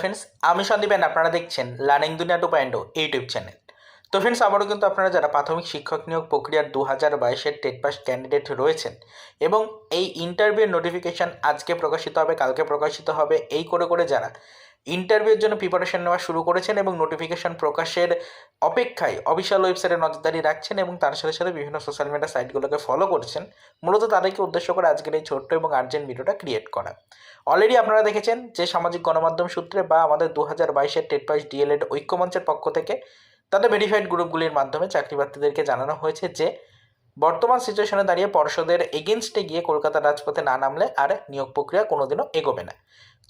Friends আমি সন্দীপ আপনারা দেখছেন learning Duniya two point YouTube channel তো ফ্রেন্ডস আবারও কিন্তু আপনারা যারা প্রাথমিক শিক্ষক নিয়োগ প্রক্রিয়ার দু হাজার বাইশের টেট পাস ক্যান্ডিডেট রয়েছেন এবং এই ইন্টারভিউ নোটিফিকেশান আজকে প্রকাশিত হবে, কালকে প্রকাশিত হবে, এই করে করে যারা ইন্টারভিউর জন্য প্রিপারেশন নেওয়া শুরু করেছেন এবং নোটিফিকেশন প্রকাশের অপেক্ষায় অফিসিয়াল ওয়েবসাইটে নজরদারি রাখছেন এবং তার সাথে সাথে বিভিন্ন সোশ্যাল মিডিয়া সাইটগুলোকে ফলো করছেন। মূলত তাদেরকে উদ্দেশ্য করে আজকের এই ছোট্ট এবং আর্জেন্ট ভিডিওটা ক্রিয়েট করা। অলরেডি আপনারা দেখেছেন যে সামাজিক গণমাধ্যম সূত্রে বা আমাদের দু হাজার বাইশের টেট পাস ডিএলএড ঐক্যমঞ্চের পক্ষ থেকে তাদের ভেরিফাইড গ্রুপগুলির মাধ্যমে চাকরি প্রার্থীদেরকে জানানো হয়েছে যে বর্তমান সিচুয়েশনে দাঁড়িয়ে পর্ষদের এগেনস্টে গিয়ে কলকাতা রাজপথে না নামলে আর নিয়োগ প্রক্রিয়া কোনোদিনও এগোবে না।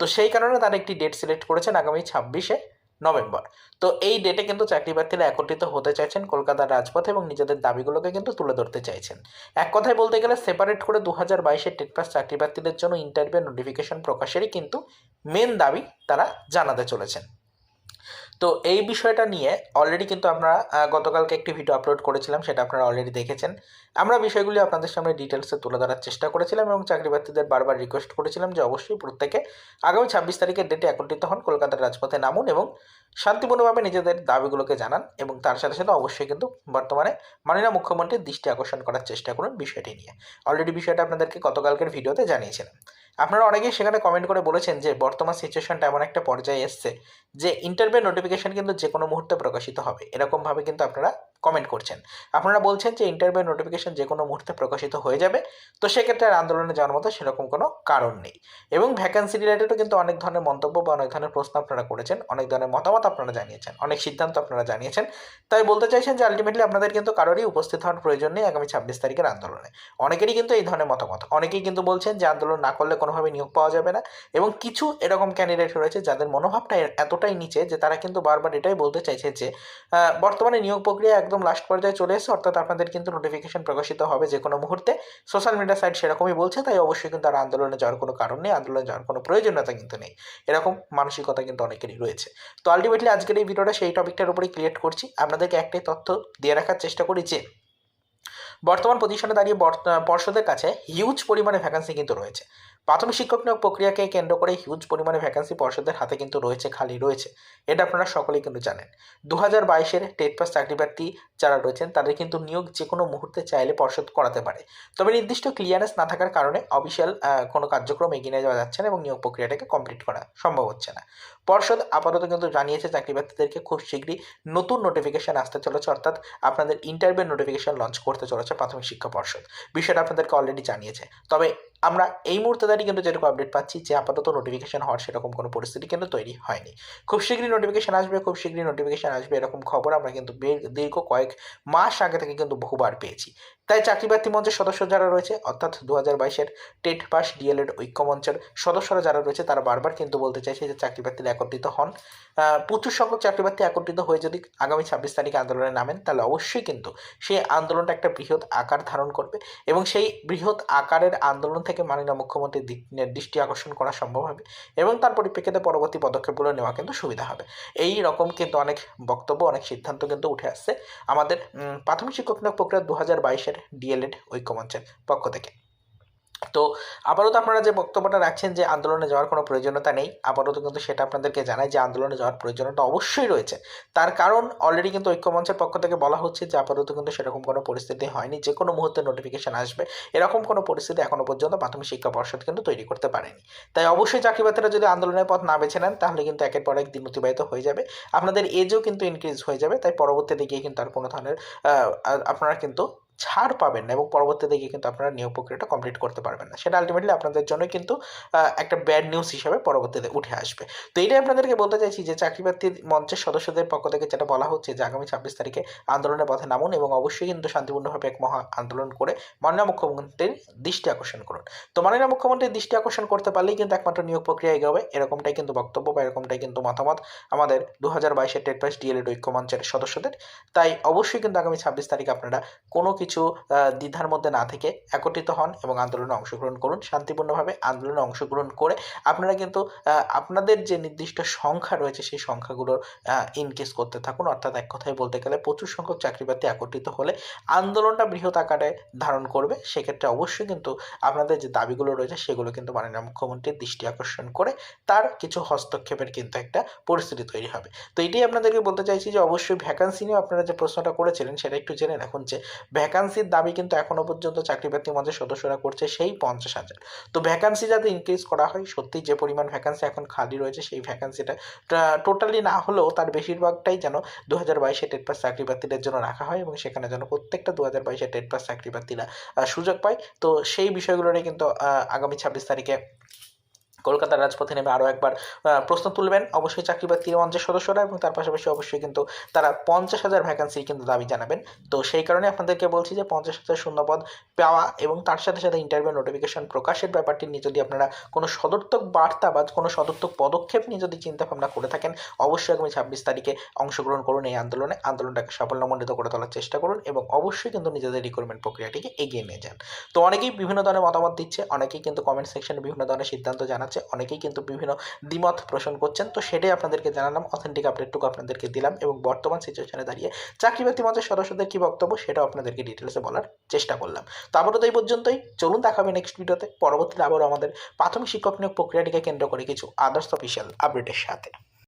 তো সেই কারণে তারা একটি ডেট সিলেক্ট করেছেন আগামী ছাব্বিশে নভেম্বর। তো এই ডেটে কিন্তু চাকরি প্রার্থীরা একত্রিত হতে চাইছেন কলকাতার রাজপথে এবং নিজেদের দাবিগুলোকে কিন্তু তুলে ধরতে চাইছেন। এক কথায় বলতে গেলে সেপারেট করে দু হাজার বাইশের টেট পাস চাকরি প্রার্থীদের জন্য ইন্টারভিউ নোটিফিকেশন প্রকাশেরই কিন্তু মেন দাবি তারা জানাতে চলেছেন। তো এই বিষয়টা নিয়ে অলরেডি কিন্তু আমরা গতকালকে একটি ভিডিও আপলোড করেছিলাম, সেটা আপনারা অলরেডি দেখেছেন। আমরা বিষয়গুলি আপনাদের সামনে ডিটেলসে তুলে ধরার চেষ্টা করেছিলাম এবং চাকরি প্রার্থীদের বারবার রিকোয়েস্ট করেছিলাম যে অবশ্যই প্রত্যেকে আগামী ছাব্বিশ তারিখের ডেটে একত্রিত হন, কলকাতার রাজপথে নামুন এবং শান্তিপূর্ণভাবে নিজেদের দাবিগুলোকে জানান এবং তার সাথে সাথে অবশ্যই কিন্তু বর্তমানে মাননীয় মুখ্যমন্ত্রীর দৃষ্টি আকর্ষণ করার চেষ্টা করুন বিষয়টি নিয়ে। অলরেডি বিষয়টা আপনাদেরকে গতকালকের ভিডিওতে জানিয়েছিলাম। আপনারা অনেকেই সেখানে কমেন্ট করে বলেছেন যে, বর্তমান সিচুয়েশনটা এমন একটা পর্যায়ে এসছে যে ইন্টারভিউ নোটিফিকেশন কিন্তু যে কোনো মুহূর্তে প্রকাশিত হবে। এরকমভাবে কিন্তু আপনারা কমেন্ট করছেন। আপনারা বলছেন যে ইন্টারভিউ নোটিফিকেশন যে কোনো মুহূর্তে প্রকাশিত হয়ে যাবে, তো সেক্ষেত্রে আর আন্দোলনে যাওয়ার মতো সেরকম কোনো কারণ নেই। এবং ভ্যাকান্সি রিলেটেডও কিন্তু অনেক ধরনের মন্তব্য বা অনেক ধরনের প্রশ্ন আপনারা করেছেন, অনেক ধরনের মতামত আপনারা জানিয়েছেন, অনেক সিদ্ধান্ত আপনারা জানিয়েছেন। তাই বলতে চাইছেন যে আলটিমেটলি আপনাদের কিন্তু কারোরই উপস্থিত হওয়ার প্রয়োজন নেই আগামী ছাব্বিশ তারিখের আন্দোলনে। অনেকেরই কিন্তু এই ধরনের মতামত। অনেকেই কিন্তু বলছেন যে আন্দোলন না করলে কোনোভাবে নিয়োগ পাওয়া যাবে না। এবং কিছু এরকম ক্যান্ডিডেট রয়েছে যাদের মনোভাবটা এতটাই নিচে যে তারা কিন্তু বারবার এটাই বলতে চাইছে যে বর্তমানে নিয়োগ প্রক্রিয়া একদম লাস্ট পর্যায়ে চলে এসেছে অর্থাৎ আপনাদের কিন্তু নোটিফিকেশন প্রকাশিত হবে যে কোনো মুহূর্তে। সোশ্যাল মিডিয়া সাইট সেরকমই বলছে, তাই অবশ্যই কিন্তু আর আন্দোলনে যাওয়ার কোনো কারণ নেই, আন্দোলনে যাওয়ার কোনো প্রয়োজনীয়তা কিন্তু নেই। এরকম মানসিকতা কিন্তু অনেকেরই রয়েছে। তো আলটিমেটলি আজকের এই ভিডিওটা সেই টপিকটার উপরেই ক্রিয়েট করছি। আপনাদেরকে একটাই তথ্য দিয়ে রাখার চেষ্টা করি যে, বর্তমান পজিশনে দাঁড়িয়ে পর্ষদের কাছে হিউজ পরিমাণে ভ্যাকান্সি কিন্তু রয়েছে। প্রাথমিক শিক্ষক নিয়োগ প্রক্রিয়াকে কেন্দ্র করে হিউজ পরিমাণে ভ্যাকান্সি পর্ষদের হাতে কিন্তু রয়েছে, খালি রয়েছে। এটা আপনারা সকলেই কিন্তু জানেন। দু হাজার বাইশের টেট পাস চাকরি প্রার্থী যারা রয়েছেন, তাদের কিন্তু নিয়োগ যে কোনো মুহূর্তে চাইলে পর্ষদ করাতে পারে। তবে নির্দিষ্ট ক্লিয়ারেন্স না থাকার কারণে অফিসিয়াল কোনো কার্যক্রম এগিয়ে নিয়ে যাওয়া যাচ্ছে না এবং নিয়োগ প্রক্রিয়াটাকে কমপ্লিট করা সম্ভব হচ্ছে না। পর্ষদ আপাতত কিন্তু জানিয়েছে চাকরি প্রার্থীদেরকে খুব শীঘ্রই নতুন নোটিফিকেশন আসতে চলেছে, অর্থাৎ আপনাদের ইন্টারভিউ নোটিফিকেশন লঞ্চ করতে চলেছে প্রাথমিক শিক্ষা পর্ষদ। বিষয়টা আপনাদেরকে অলরেডি জানিয়েছে। তবে আমরা এই মুহূর্তে দাঁড়িয়ে কিন্তু যেরকম আপডেট পাচ্ছি যে আপাতত নোটিফিকেশন হওয়ার সেরকম কোনো পরিস্থিতি কিন্তু তৈরি হয়নি। খুব শীঘ্রই নোটিফিকেশন আসবে, খুব শীঘ্রই নোটিফিকেশন আসবে এরকম খবর আমরা কিন্তু দীর্ঘ কয়েক মাস আগে থেকে কিন্তু বহুবার পেয়েছি। তাই চাকরি প্রার্থী মঞ্চের সদস্য যারা রয়েছে, অর্থাৎ দু হাজার বাইশের টেট পাস ডিএলএড ঐক্যমঞ্চের সদস্যরা যারা রয়েছে, তারা বারবার কিন্তু বলতে চাইছে যে চাকরি প্রার্থীরা একত্রিত হন। প্রচুর সংখ্যক চাকরি প্রার্থী একত্রিত হয়ে যদি আগামী ছাব্বিশ তারিখে আন্দোলনে নামেন, তাহলে অবশ্যই কিন্তু সেই আন্দোলনটা একটা বৃহৎ আকার ধারণ করবে এবং সেই বৃহৎ আকারের আন্দোলন থেকে মাননীয় মুখ্যমন্ত্রীর দৃষ্টি আকর্ষণ করা সম্ভব হবে এবং তার পরিপ্রেক্ষিতে পরবর্তী পদক্ষেপগুলো নেওয়া কিন্তু সুবিধা হবে। এই রকম কিন্তু অনেক বক্তব্য, অনেক সিদ্ধান্ত কিন্তু উঠে আসছে। আমাদের প্রাথমিক শিক্ষক নিয়োগ প্রক্রিয়া দু হাজার বাইশের ডিএলএড ঐক্যমঞ্চের পক্ষ থেকে। তো আপাতত আপনারা যে বক্তব্যটা রাখছেন যে আন্দোলনে যাওয়ার কোনো প্রয়োজনীয়তা নেই, আপাতত কিন্তু সেটা আপনাদেরকে জানাই যে আন্দোলনে যাওয়ার প্রয়োজনীয়তা অবশ্যই রয়েছে। তার কারণ অলরেডি কিন্তু ঐক্যমঞ্চের পক্ষ থেকে বলা হচ্ছে যে আপাতত কিন্তু সেরকম কোনো পরিস্থিতি হয়নি, যে কোনো মুহূর্তে নোটিফিকেশন আসবে। এরকম কোনো পরিস্থিতি এখনও পর্যন্ত প্রাথমিক শিক্ষা পর্ষদ কিন্তু তৈরি করতে পারেনি। তাই অবশ্যই চাকরি প্রার্থীরা যদি আন্দোলনের পথ না বেছে নেন, তাহলে কিন্তু একের পর এক দিন অতিবাহিত হয়ে যাবে। আপনাদের এজও কিন্তু ইনক্রিজ হয়ে যাবে, তাই পরবর্তীতে গিয়ে কিন্তু আর কোনো ধরনের আপনারা কিন্তু ছাড় পাবেন না এবং পরবর্তীতে গিয়ে কিন্তু আপনারা নিয়োগ প্রক্রিয়াটা কমপ্লিট করতে পারবেন না। সেটা আলটিমেটলি আপনাদের জন্য কিন্তু একটা ব্যাড নিউজ হিসাবে পরবর্তীতে উঠে আসবে। তো এটাই আপনাদেরকে বলতে চাইছি যে চাকরি মঞ্চের সদস্যদের পক্ষ থেকে যেটা বলা হচ্ছে যে আগামী ছাব্বিশ তারিখে আন্দোলনের পথে নামুন এবং অবশ্যই কিন্তু শান্তিপূর্ণভাবে এক মহা আন্দোলন করে মাননীয় মুখ্যমন্ত্রীর দৃষ্টি আকর্ষণ করুন। তো মাননীয় মুখ্যমন্ত্রীর দৃষ্টি আকর্ষণ করতে পারলেই কিন্তু একমাত্র নিয়োগ প্রক্রিয়া এগোবে। এরকমটাই কিন্তু বক্তব্য বা এরকমটাই কিন্তু মতামত আমাদের দু হাজার বাইশের টেট পাস ডিএলএড ঐক্য মঞ্চের সদস্যদের। তাই অবশ্যই কিন্তু আগামী ছাব্বিশ তারিখ আপনারা কোনো কিছু কিছু দ্বিধার মধ্যে না থেকে একত্রিত হন এবং আন্দোলনে অংশগ্রহণ করুন, শান্তিপূর্ণভাবে আন্দোলনে অংশগ্রহণ করে আপনারা কিন্তু আপনাদের যে নির্দিষ্ট সংখ্যা রয়েছে সেই সংখ্যাগুলোর ইনকেস করতে থাকুন। অর্থাৎ এক কথায় বলতে গেলে প্রচুর সংখ্যক চাকরিপ্রার্থী একত্রিত হলে আন্দোলনটা বৃহৎ আকারে ধারণ করবে। সেক্ষেত্রে অবশ্যই কিন্তু আপনাদের যে দাবিগুলো রয়েছে সেগুলো কিন্তু মাননীয় মুখ্যমন্ত্রীর দৃষ্টি আকর্ষণ করে তার কিছু হস্তক্ষেপের কিন্তু একটা পরিস্থিতি তৈরি হবে। তো এটাই আপনাদেরকে বলতে চাইছি যে অবশ্যই ভ্যাকান্সি নিয়ে আপনারা যে প্রশ্নটা করেছিলেন সেটা একটু জেনে রাখুন যে ভ্যাকান্সির দাবি কিন্তু এখনও পর্যন্ত চাকরিপ্রার্থী মঞ্চের সদস্যরা করছে সেই পঞ্চাশ হাজার। তো ভ্যাকান্সি যাতে ইনক্রিজ করা হয় সত্যি যে পরিমাণ ভ্যাকান্সি এখন খালি রয়েছে সেই ভ্যাকান্সিটা টোটালি না হলেও তার বেশিরভাগটাই যেন দু হাজার বাইশে টেট পাস চাকরিপ্রার্থীদের জন্য রাখা হয় এবং সেখানে যেন প্রত্যেকটা দু হাজার বাইশে টেট পাস চাকরিপ্রার্থীরা আহ, সুযোগ পায়। তো সেই বিষয়গুলো নিয়ে কিন্তু আগামী ছাব্বিশ তারিখে কলকাতার রাজপথে নেমে আরও একবার প্রশ্ন তুলবেন। অবশ্যই চাকরি প্রার্থী মঞ্চের সদস্যরা এবং তার পাশাপাশি অবশ্যই কিন্তু তারা পঞ্চাশ হাজার ভ্যাকান্সির কিন্তু দাবি জানাবেন। তো সেই কারণে আপনাদেরকে বলছি যে পঞ্চাশ হাজার শূন্যপদ পাওয়া এবং তার সাথে সাথে ইন্টারভিউ নোটিফিকেশন প্রকাশের ব্যাপারটি নিয়ে যদি আপনারা কোনো সদর্থক বার্তা বা কোনো সদর্থক পদক্ষেপ নিয়ে যদি চিন্তা ভাবনা করে থাকেন, অবশ্যই আগামী ছাব্বিশ তারিখে অংশগ্রহণ করুন এই আন্দোলনে। আন্দোলনটাকে সাফল্যমণ্ডিত করে তোলার চেষ্টা করুন এবং অবশ্যই কিন্তু নিজেদের রিক্রুটমেন্ট প্রক্রিয়াটিকে এগিয়ে নিয়ে যান। তো অনেকেই বিভিন্ন ধরনের মতামত দিচ্ছে, অনেকেই কিন্তু কমেন্ট সেকশনে বিভিন্ন ধরনের সিদ্ধান্ত জানাচ্ছে। অনেকেই কিন্তু বিভিন্ন দ্বিমত পোষণ করছেন। তো সেটাই আপনাদেরকে জানালাম অথেন্টিক আপডেটটুকু আপনাদেরকে দিলাম এবং বর্তমান সিচুয়েশনে দাঁড়িয়ে চাকরি বাতি মঞ্চের সদস্যদের কী বক্তব্য সেটাও আপনাদেরকে ডিটেলসে বলার চেষ্টা করলাম। তো আপাতত এই পর্যন্তই। চলুন দেখাবে নেক্সট ভিডিওতে পরবর্তীতে আবারও আমাদের প্রাথমিক শিক্ষক নিয়োগ প্রক্রিয়াটিকে কেন্দ্র করে কিছু আদার্স অফিসিয়াল আপডেটের সাথে।